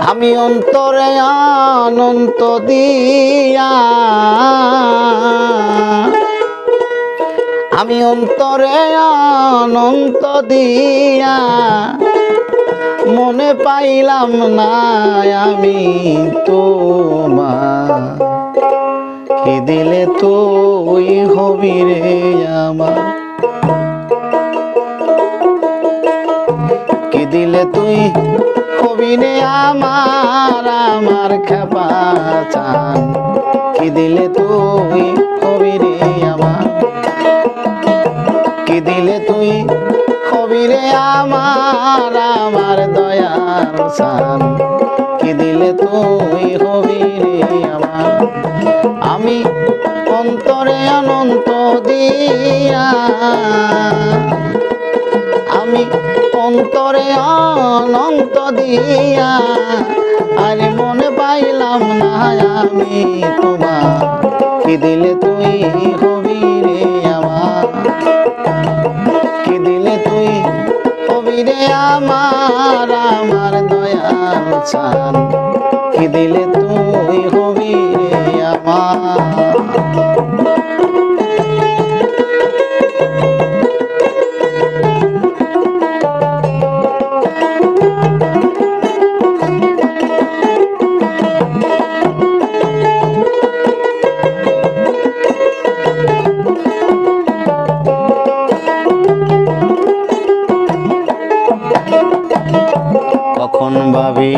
আমি অন্তরে অনন্ত দিয়া। আমি অন্তরে অনন্ত দিয়া। মনে পাইলাম না আমি তোমার। কি দিলে তুই হবি রে আমার? কি দিলে তুই রে আমার আমার খেপা চান। কি দিলে তুই হবি রে আমার? কি দিলে তুই হবি রে আমার আমার দয়ার সান কি দিলে তুই হবি রে আমার? আমি অন্তরে অনন্ত দিয়া আমি অন্তরে অনন্ত দিয়া। আরে মনে পাইলাম না আমি তোমার। কি দিলে তুই হবি রে আমার? কি দিলে তুই হবি রে আমার? আমার দয়াল চান। কি দিলে তুই কখন ভাবি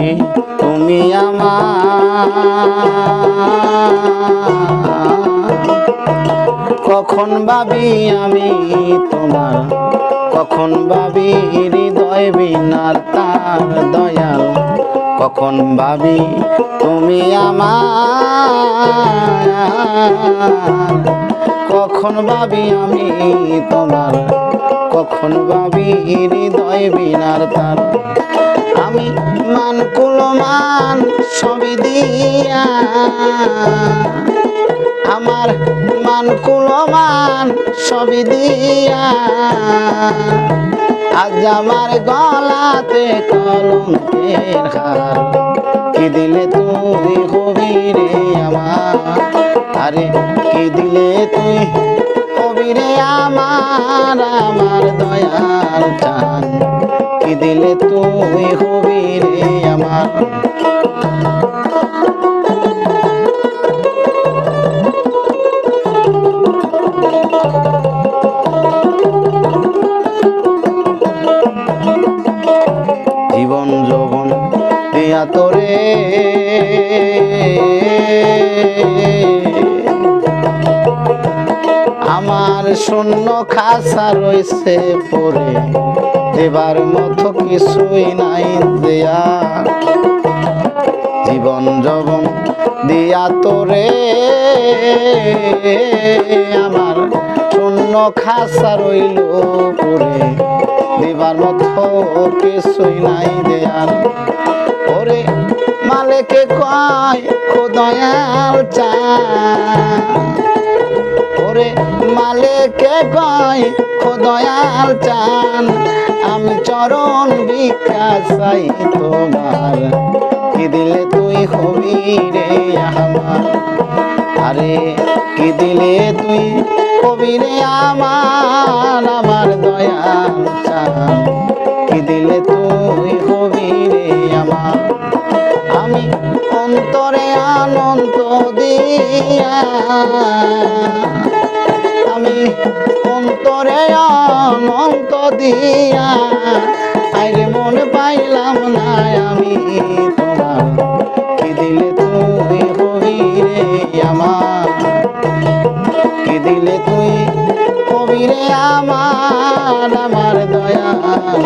তুমি আমার? কখন ভাবি আমি তোমার? কখন ভাবি হৃদয় বিনার তার দয়াল? কখন ভাবি তুমি আমার? কখন ভাবি আমি তোমার? কখন ভাবি হৃদয় বিনার তার? আমি মান কুলমান সবই দিয়া। আমার মান কুলমান সবই দিয়া। আজ আমার গলাতে কলঙ্কের হার কি দিলে তুই হবি রে আমার? আরে কি দিলে তুই হবি রে আমার? আমার দয়াল চান। দিলে তুই হবি রে আমার। জীবন যৌবন দিয়া তোরে। আমার শূন্য খাসা রয়েছে পরে। দেবার মতো কিছুই নাই দেয়া। জীবন যবন দিয়া তোরে। আমার শূন্য খাসা রইল পরে। দেবার মতো কিছুই নাই দেয়ার ওরে মালেকে কয়, খোদয়াল চা ওরে মালেকে কয় খোদয়াল চান। আমি চরণ বিকাশ চাই তোমার। কি দিলে তুই হবি রে আমার? আরে কি দিলে তুই হবি রে আমার? আমার দয়াল চান। কি দিলে তুই হবি রে আমার? আমি অন্তরে আনন্দ দিয়া আমি অন্তরে অনন্ত দিয়া। আইরে মন পাইলাম না আমি তোমার। কি দিলে তুই হবি রে আমার? কি দিলে তুই রে আমার? আমার দয়াল